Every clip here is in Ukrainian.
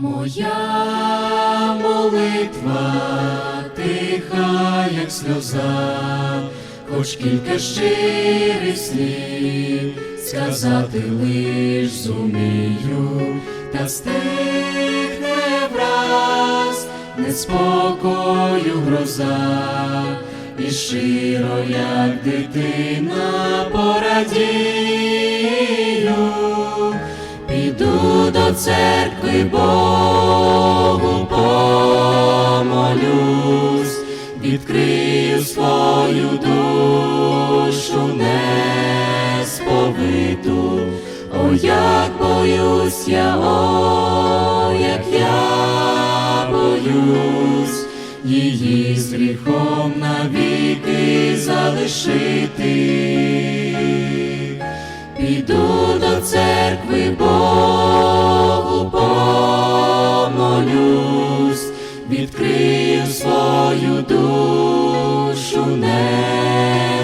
Моя молитва тиха, як сльоза, хоч кілька щирих слів сказати лиш зумію, та стихне враз неспокою гроза, і щиро, як дитина, порадію. Піду до церкви Богу помолюсь, відкрию свою душу несповиту, о, як боюсь я, о, як я боюсь, її з гріхом навіки залишити. Піду до церкви Богу відкрию свою душу несповиту,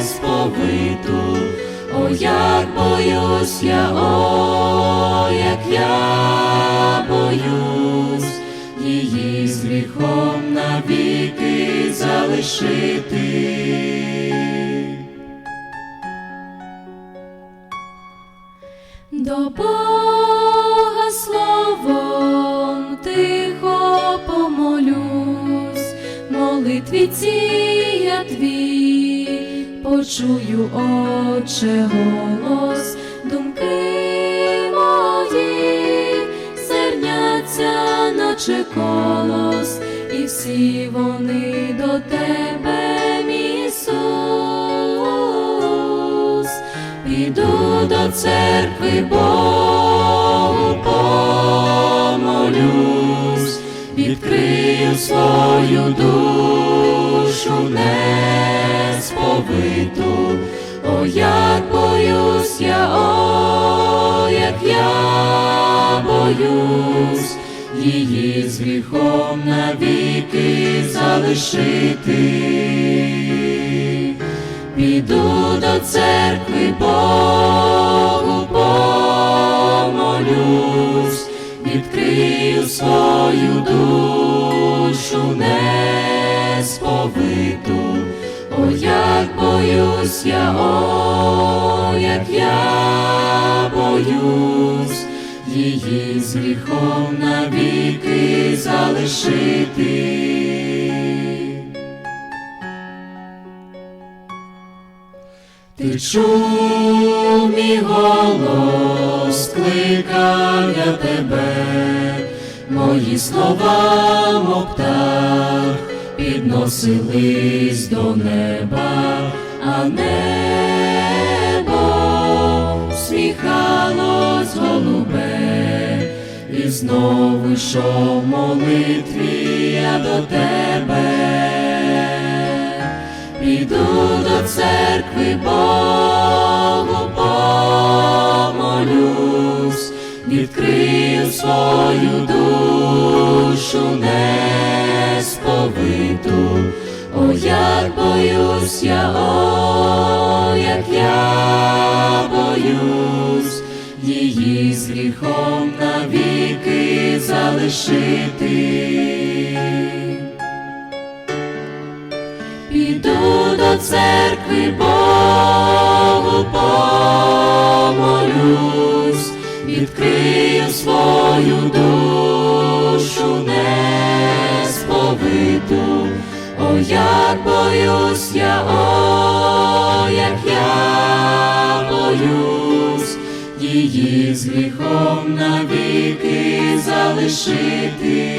о, як боюсь я, о, як я боюсь, її з гріхом навіки залишити. До Бога я твій, почую, Отче, голос, думки мої, зерняться, наче колос, і всі вони до тебе, Ісус. Піду до церкви Богу помолюсь, відкрию свою душу несповиту, о, як боюсь я, о, як я боюсь, її з гріхом навіки залишити. Піду до церкви Богу несповиту, о, як боюсь я, о, як я боюсь, її з гріхом навіки залишити. Ти чув мій голос, кликав тебе, мої слова, мов птах, підносились до неба, а небо сміхалось голубе, і знову йшов молитві я до тебе. Піду до церкви Богу помолюсь, відкрию свою душу несповиту, о, як боюсь я, о, як я боюсь, її з гріхом навіки залишити. Піду до церкви Богу помолюсь, відкрию свою я, о, як я боюсь, її з гріхом навіки залишити.